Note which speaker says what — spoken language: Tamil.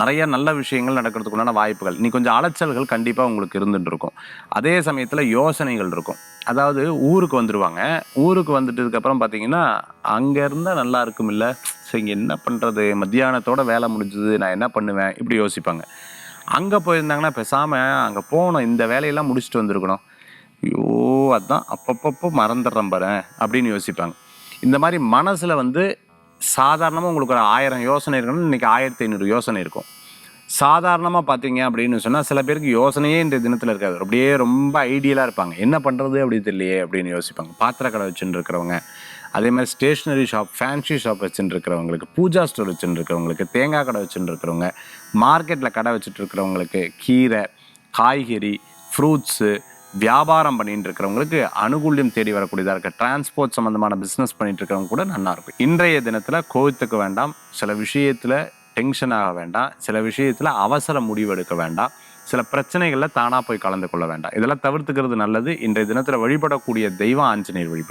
Speaker 1: நிறைய நல்ல விஷயங்கள் நடக்கிறதுக்குள்ளான வாய்ப்புகள். நீ கொஞ்சம் அலைச்சல்கள் கண்டிப்பாக உங்களுக்கு இருந்துட்டு இருக்கும். அதே சமயத்தில் யோசனைகள் இருக்கும். அதாவது ஊருக்கு வந்துடுவாங்க ஊருக்கு வந்துட்டதுக்கப்புறம் பார்த்தீங்கன்னா அங்கே இருந்தால் நல்லா இருக்கும் இல்லை சரி என்ன பண்ணுறது மத்தியானத்தோட வேலை முடிஞ்சது. நான் என்ன பண்ணுவேன்? இப்படி யோசிப்பாங்க. அங்கே போயிருந்தாங்கன்னா பேசாமல் அங்கே போகணும். இந்த வேலையெல்லாம் முடிச்சுட்டு வந்திருக்கணும். ஐயோ அதான் அப்பப்பப்போ மறந்துடுறேன் பாரு அப்படின்னு யோசிப்பாங்க. இந்த மாதிரி மனசில் வந்து சாதாரணமாக உங்களுக்கு ஒரு ஆயிரம் யோசனை இருக்கணும் இன்றைக்கி ஆயிரத்தி ஐநூறு யோசனை இருக்கும். சாதாரணமாக பார்த்தீங்க அப்படின்னு சொன்னால் சில பேருக்கு யோசனையே இந்த தினத்தில் இருக்காது. அப்படியே ரொம்ப ஐடியலாக இருப்பாங்க. என்ன பண்ணுறது அப்படி தெரியலையே அப்படின்னு யோசிப்பாங்க. பாத்திர கடை வச்சுட்டு இருக்கிறவங்க அதே மாதிரி ஸ்டேஷ்னரி ஷாப் ஃபேன்சி ஷாப் வச்சுட்டு இருக்கிறவங்களுக்கு பூஜா ஸ்டோர் வச்சுட்டு இருக்கிறவங்களுக்கு தேங்காய் கடை வச்சுட்டு இருக்கிறவங்க மார்க்கெட்டில் கடை வச்சுட்டு இருக்கிறவங்களுக்கு கீரை காய்கறி ஃப்ரூட்ஸு வியாபாரம் பண்ணிட்டு இருக்கிறவங்களுக்கு அனுகூல்யம் தேடி வரக்கூடியதாக இருக்குது டிரான்ஸ்போர்ட் சம்மந்தமான பிஸ்னஸ் பண்ணிட்டு இருக்கிறவங்க கூட நல்லா இருக்கும். இன்றைய தினத்தில் கோவித்துக்கு வேண்டாம். சில விஷயத்தில் டென்ஷன் ஆக வேண்டாம். சில விஷயத்தில் அவசர முடிவு எடுக்க வேண்டாம். சில பிரச்சனைகளில் தானாக போய் கலந்து கொள்ள வேண்டாம். இதெல்லாம் தவிர்த்துக்கிறது நல்லது. இன்றைய தினத்தில் வழிபடக்கூடிய தெய்வம் ஆஞ்சநேயர் வழிபாடு.